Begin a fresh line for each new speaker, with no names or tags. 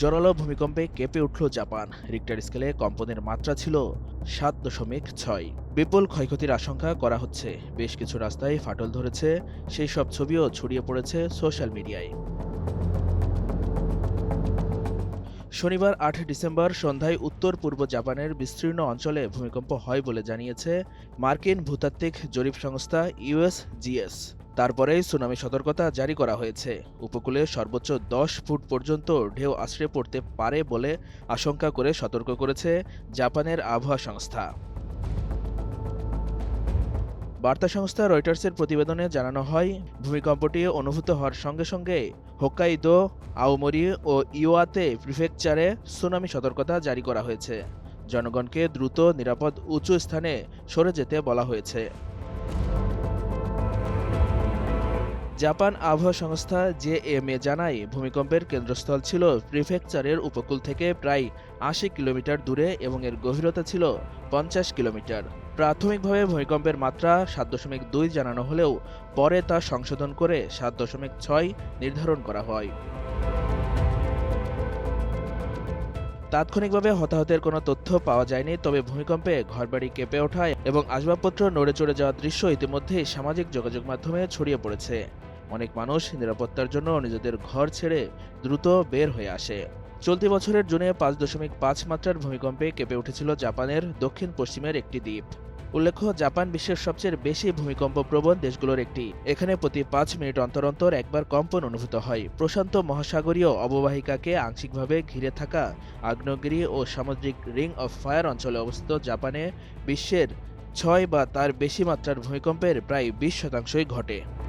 জোরালো ভূমিকম্পে কেঁপে উঠল জাপান। রিক্টার স্কেলে কম্পনের মাত্রা ছিল সাত দশমিক ছয়। বিপুল ক্ষয়ক্ষতির আশঙ্কা করা হচ্ছে। বেশ কিছু রাস্তায় ফাটল ধরেছে, সেই সব ছবিও ছড়িয়ে পড়েছে সোশ্যাল মিডিয়ায় শনিবার আট ডিসেম্বর সন্ধ্যায় উত্তর পূর্ব জাপানের বিস্তীর্ণ অঞ্চলে ভূমিকম্প হয় বলে জানিয়েছে মার্কিন ভূতাত্ত্বিক জরিপ সংস্থা ইউএসজিএস তারপরেই সুনামি সতর্কতা জারি করা হয়েছে। উপকূলে সর্বোচ্চ দশ ফুট পর্যন্ত ঢেউ আশ্রে পড়তে পারে বলে আশঙ্কা করে সতর্ক করেছে জাপানের আবহাওয়া সংস্থা। বার্তা সংস্থা রয়টার্সের প্রতিবেদনে জানানো হয়, ভূমিকম্পটি অনুভূত হওয়ার সঙ্গে সঙ্গে হোকাইদো আউমরি ও ইওয়াতে প্রিফেকচারে সুনামি সতর্কতা জারি করা হয়েছে। জনগণকে দ্রুত, নিরাপদ, উঁচু স্থানে সরে যেতে বলা হয়েছে। জাপান আবহাওয়া সংস্থা জেএমএ জানায়, ভূমিকম্পের কেন্দ্রস্থল ছিল প্রিফেকচারের উপকূল থেকে প্রায় আশি কিলোমিটার দূরে এবং এর গভীরতা ছিল পঞ্চাশ কিলোমিটার। প্রাথমিকভাবে ভূমিকম্পের মাত্রা সাত দশমিক দুই জানানো হলেও পরে তা সংশোধন করে সাত দশমিক ছয় নির্ধারণ করা হয়। তাৎক্ষণিকভাবে হতাহতের কোনো তথ্য পাওয়া যায়নি, তবে ভূমিকম্পে ঘরবাড়ি কেঁপে ওঠায় এবং আসবাবপত্র নড়ে চড়ে যাওয়ার দৃশ্য ইতিমধ্যেই সামাজিক যোগাযোগ মাধ্যমে ছড়িয়ে পড়েছে। অনেক মানুষ নিরাপত্তার জন্য নিজেদের ঘর ছেড়ে দ্রুত বের হয়ে আসে। চলতি বছরের জুনে পাঁচ দশমিক পাঁচ মাত্রার ভূমিকম্পে কেঁপে উঠেছিল জাপানের দক্ষিণ পশ্চিমের একটি দ্বীপ। উল্লেখ্য, জাপান বিশ্বের সবচেয়ে বেশি ভূমিকম্প প্রবণ দেশগুলোর একটি। এখানে প্রতি পাঁচ মিনিট অন্তর অন্তর একবার কম্পন অনুভূত হয়। প্রশান্ত মহাসাগরীয় অববাহিকাকে আংশিকভাবে ঘিরে থাকা আগ্নেয়গিরি ও সামুদ্রিক রিং অফ ফায়ার অঞ্চলে অবস্থিত জাপানে বিশ্বের ছয় বা তার বেশি মাত্রার ভূমিকম্পের প্রায় বিশ শতাংশই ঘটে।